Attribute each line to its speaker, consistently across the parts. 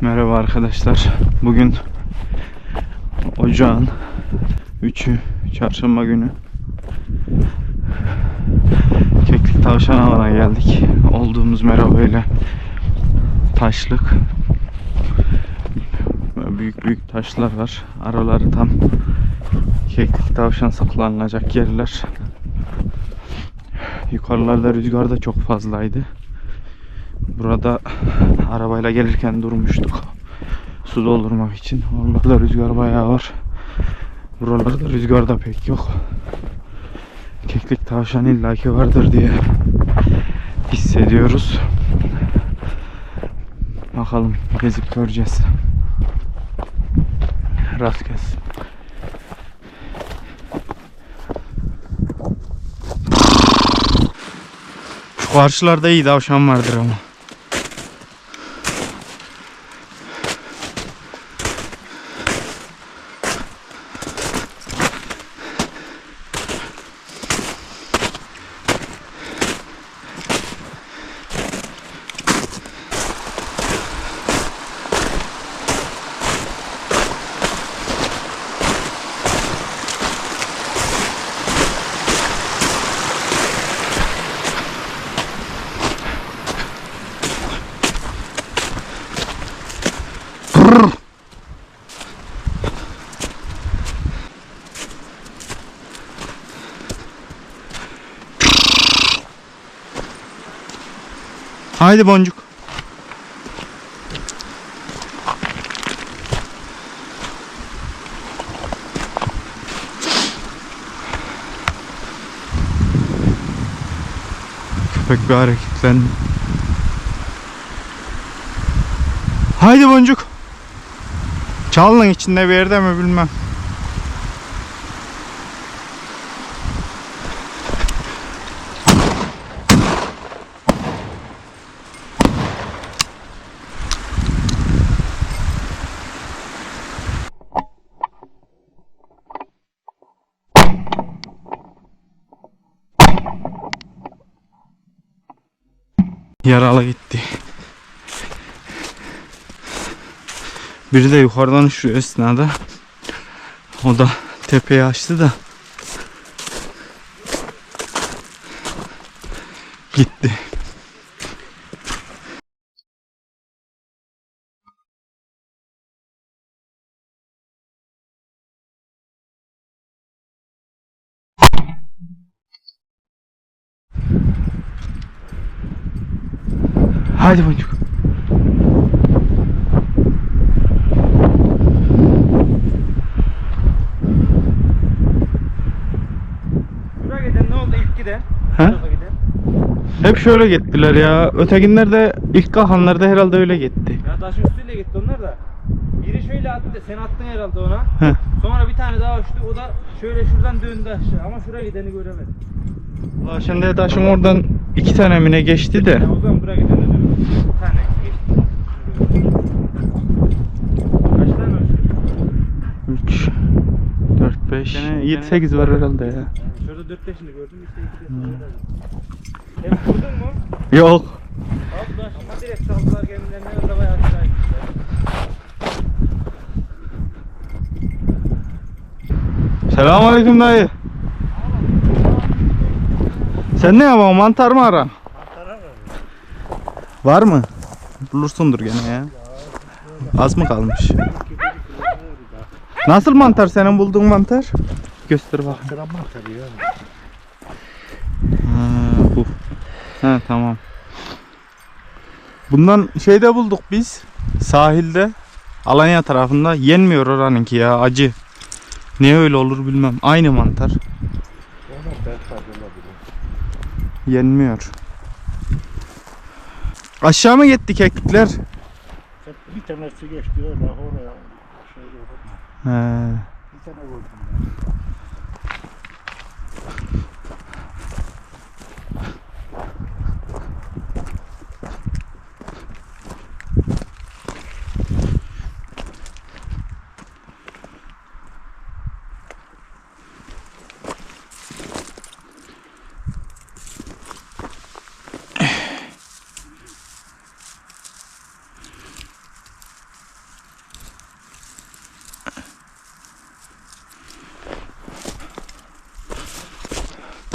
Speaker 1: Merhaba arkadaşlar. Bugün ocağın 3'ü çarşamba günü. Keklik tavşan alana geldik. Olduğumuz mera böyle taşlık. Böyle büyük büyük taşlar var. Araları tam keklik tavşan saklanacak yerler. Yukarılarda rüzgar da çok fazlaydı. Burada arabayla gelirken durmuştuk. Su doldurmak için. Oralarda rüzgar bayağı var. Buralarda rüzgar da pek yok. Keklik tavşan illaki vardır diye hissediyoruz. Bakalım gezip göreceğiz. Rast gelsin. Şu karşılarda iyi tavşan vardır ama. Haydi boncuk. Köpek bir hareketlendi. Haydi boncuk. Çalının içinde bir yerde mi bilmem. Yaralı gitti. Biri de yukarıdan uçuyor esnada. O da tepeyi açtı da. Gitti. Haydi boncuk.
Speaker 2: Buraya giden ne oldu ilk giden?
Speaker 1: He?
Speaker 2: Tarafa giden.
Speaker 1: Hep şöyle gittiler ya. Ötekinler de ilk kalkanlarda herhalde öyle gitti.
Speaker 2: Ya taşın üstüyle gitti onlar da. Biri şöyle attı, sen attın herhalde ona.
Speaker 1: Heh.
Speaker 2: Sonra bir tane daha uçtu, o da şöyle şuradan döndü aşağı ama şuraya gideni göremedim.
Speaker 1: Valla şimdi taşın oradan iki tane mine geçti de.
Speaker 2: Ya o zaman buraya gideni döndü. Bir tane geçti. Kaç tane uçtu?
Speaker 1: 3 4 5 7 8 var herhalde ya.
Speaker 2: Yani şurada 4 5'ini gördüm, işte 2 de sonra Hep vurdun mu?
Speaker 1: Yok.
Speaker 2: Abla ama direkt saldılar kendilerine öyle bayağı aşağı gittiler.
Speaker 1: Selamünaleyküm dayı. Sen ne yapıyorsun? Mantar mı ara? Var mı? Bulursundur gene ya. Az mı kalmış? Nasıl mantar senin bulduğun mantar? Göster bak. Ha, bu. Ha tamam. Bundan şeyde bulduk biz. Sahilde. Alanya tarafında. Yenmiyor oranınki ya. Acı. Niye öyle olur bilmem. Aynı mantar. Yenmiyor. Aşağı mı gitti keklikler?
Speaker 3: Bir tanesi geçti öyle oraya şey oldu.
Speaker 1: He.
Speaker 3: Bir tane vurdum ben.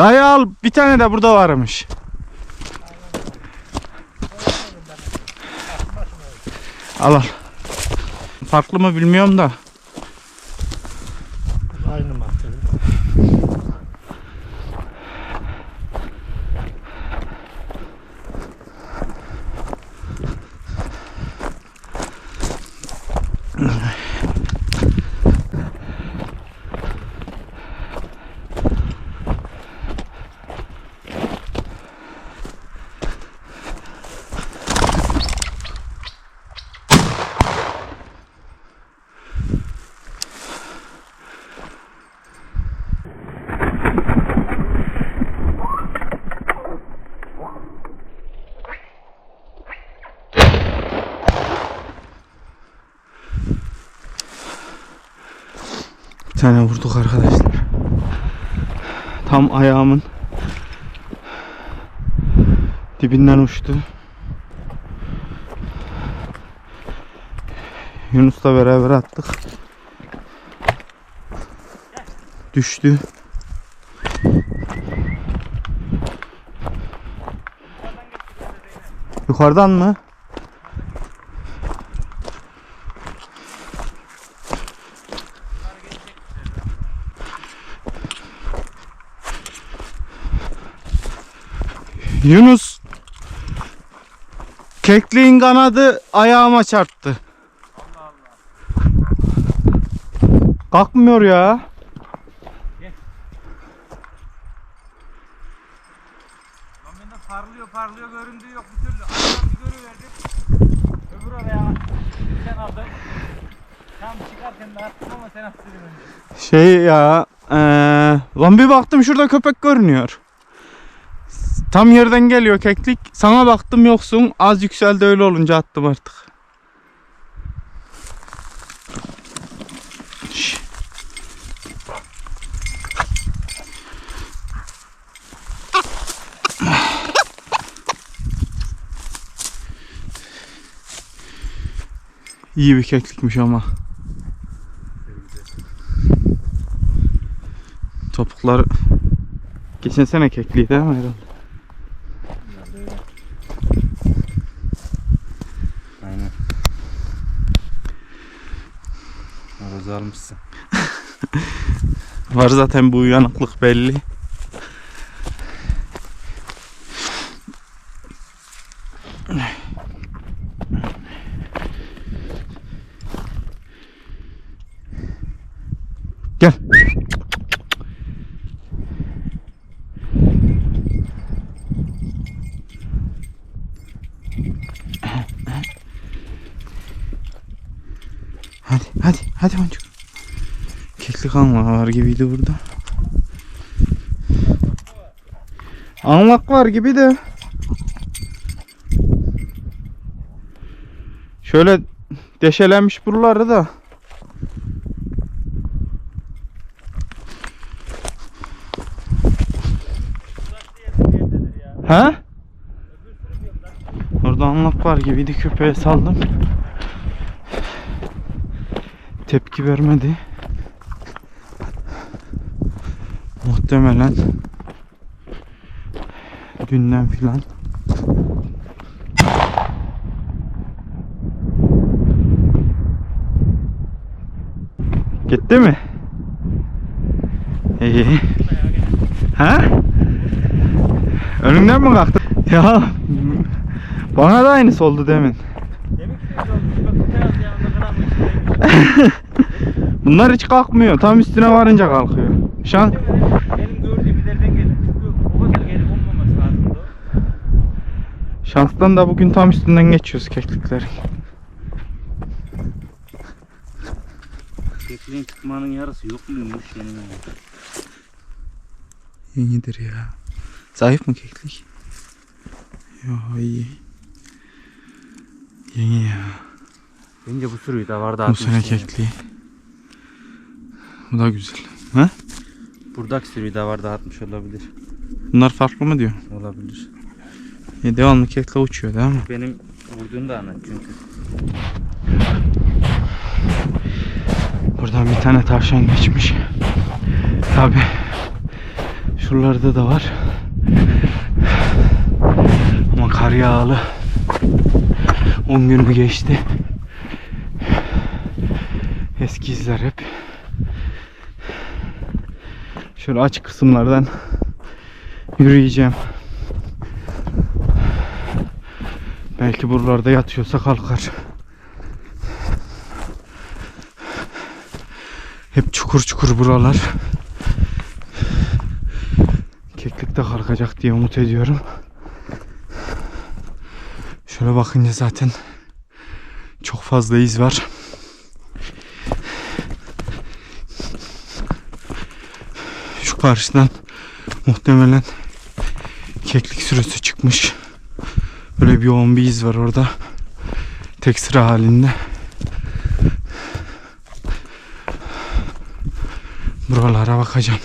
Speaker 1: Dayı al bir tane de burada varmış. Al al. Farklı mı bilmiyorum da.
Speaker 3: Aynı madde.
Speaker 1: Vurduk arkadaşlar. Tam ayağımın dibinden uçtu. Yunus'la beraber attık. Düştü. Yukarıdan mı? Yunus Kekliğin kanadı ayağıma çarptı. Kalkmıyor ya.
Speaker 2: Lan bende parlıyor parlıyor göründüğü yok bir türlü. Adam bir görüverdi. Öbür oraya sen aldın. Tam çıkarken de attım ama sen attın önce.
Speaker 1: Şey ya. Eee lan bir baktım şurada köpek görünüyor. Tam yerden geliyor keklik. Sana baktım yoksun. Az yükseldi öyle olunca attım artık. İyi bir keklikmiş ama. Topuklar geçen sene kekliydi ama herhalde.
Speaker 2: Almışsın.
Speaker 1: Var zaten bu uyanıklık belli. Gel. Hadi hadi hadi boncuk. Keklik alma var gibiydi burada. Anlak var gibi de. Şöyle deşelenmiş buraları da. Ha? Orada anlak var gibiydi köpeğe saldım. Tepki vermedi. Muhtemelen dünden filan. Gitti mi? İyi. Ha? Önünden mi kalktı? Ya bana da aynısı oldu demin. Bunlar hiç kalkmıyor. Tam üstüne varınca kalkıyor. Şu an
Speaker 2: Benim gördüğüm ileriden gelir. Çünkü o kadar geri olmaması lazımdı o.
Speaker 1: Şanstan da bugün tam üstünden geçiyoruz kekliklerin.
Speaker 2: Kekliğin tutmanın yarısı yok muymuş benim
Speaker 1: İyidir ya. Zayıf mı keklik? Yo iyi. Yeni ya.
Speaker 2: Bence bu sürüyü de vardı
Speaker 1: Bu sene kekliği. Bu da güzel. Ha?
Speaker 2: Buradaki sürüyü de vardı atmış olabilir.
Speaker 1: Bunlar farklı mı diyor?
Speaker 2: Olabilir.
Speaker 1: Ya devamlı kekle uçuyor değil mi?
Speaker 2: Benim vurduğum da anlat çünkü.
Speaker 1: Buradan bir tane tavşan geçmiş. Tabi. Şuralarda da var. Ama kar yağlı. 10 günü geçti. Eski izler hep. Şöyle açık kısımlardan yürüyeceğim. Belki buralarda yatıyorsa kalkar. Hep çukur çukur buralar. Keklik de kalkacak diye umut ediyorum. Şöyle bakınca zaten çok fazla iz var. Şu karşıdan muhtemelen keklik sürüsü çıkmış. Böyle bir yoğun bir iz var orada. Tek sıra halinde. Buralara bakacağım.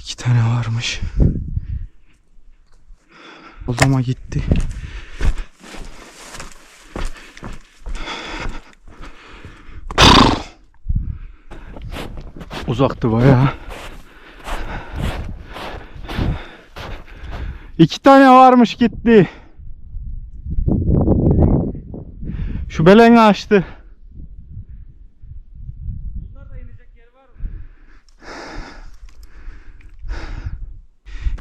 Speaker 1: İki tane varmış. Odama gitti. Uzaktı bayağı. İki tane varmış gitti. Şu beleni açtı.
Speaker 2: Bunlar da inecek yer var mı?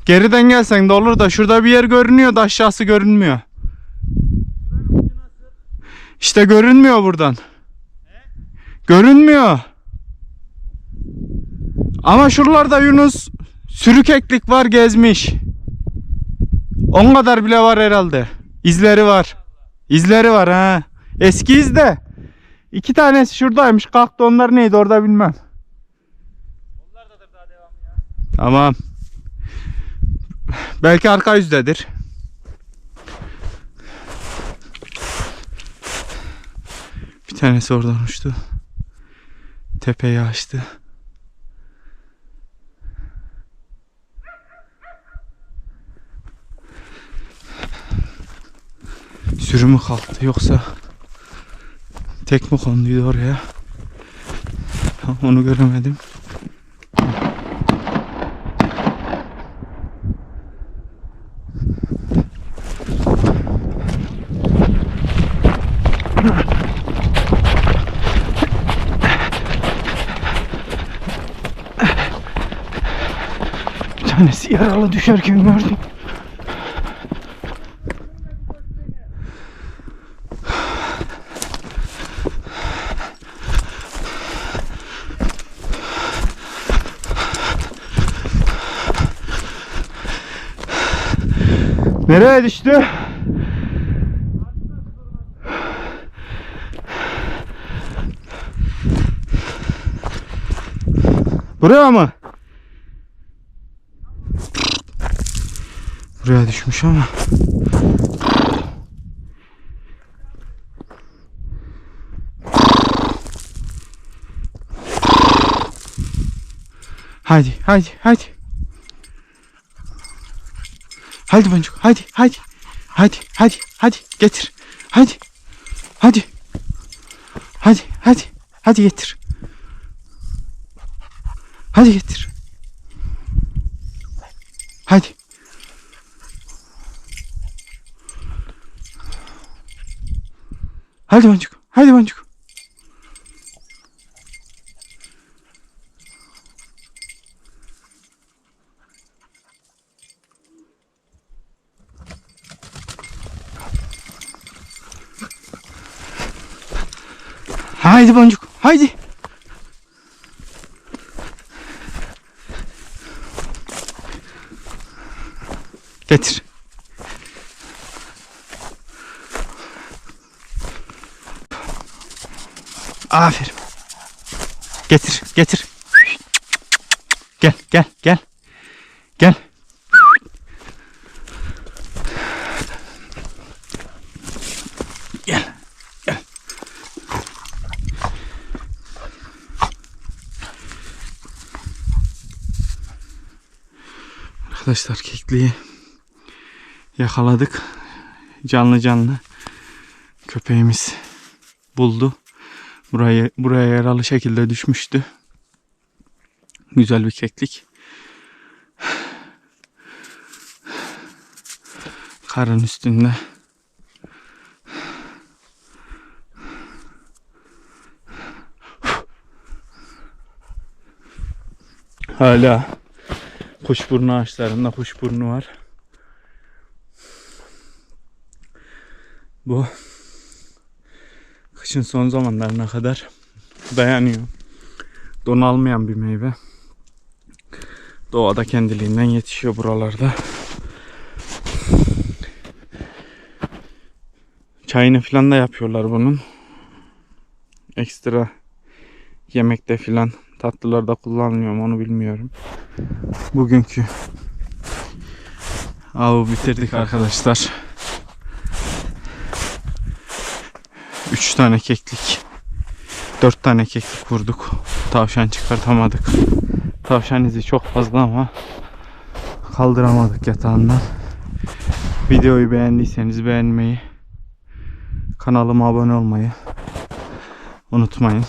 Speaker 1: Geriden gelsen de olur da şurada bir yer görünüyor da aşağısı görünmüyor. İşte görünmüyor buradan. Görünmüyor. Ama şuralarda Yunus sürük eklik var gezmiş. On kadar bile var herhalde. İzleri var. İzleri var ha. Eski iz de. İki tanesi şuradaymış. Kalktı onlar neydi orada bilmem.
Speaker 2: Onlardadır daha devam ya.
Speaker 1: Tamam. Belki arka yüzdedir. Bir tanesi oradan uçtu. Tepeyi açtı. Sürü mü kalktı yoksa tek mi konduydu oraya? Onu göremedim. Tanesi yaralı düşerken gördüm. Nereye düştü? Buraya mı? Buraya düşmüş ama. Haydi, haydi, haydi. Haydi boncuk, haydi, haydi. Haydi, haydi, hadi getir. Haydi. Hadi. Hadi, hadi. Hadi getir. Hadi getir. Hadi. Hadi boncuk. Hadi boncuk. Haydi boncuk. Haydi. Getir. Aferin. Getir, getir. Gel, gel, gel. Gel. Gel. Gel. Arkadaşlar kekliği yakaladık. Canlı canlı köpeğimiz buldu. Burayı buraya yaralı şekilde düşmüştü. Güzel bir keklik. Karın üstünde. Hala kuşburnu ağaçlarında kuşburnu var. Bu kışın son zamanlarına kadar dayanıyor. Don almayan bir meyve. Doğada kendiliğinden yetişiyor buralarda. Çayını filan da yapıyorlar bunun. Ekstra yemekte filan tatlılarda kullanılıyor mu onu bilmiyorum. Bugünkü avı bitirdik arkadaşlar. 3 tane keklik. 4 tane keklik vurduk. Tavşan çıkartamadık. Tavşan izi çok fazla ama kaldıramadık yatağından. Videoyu beğendiyseniz beğenmeyi, kanalıma abone olmayı unutmayın.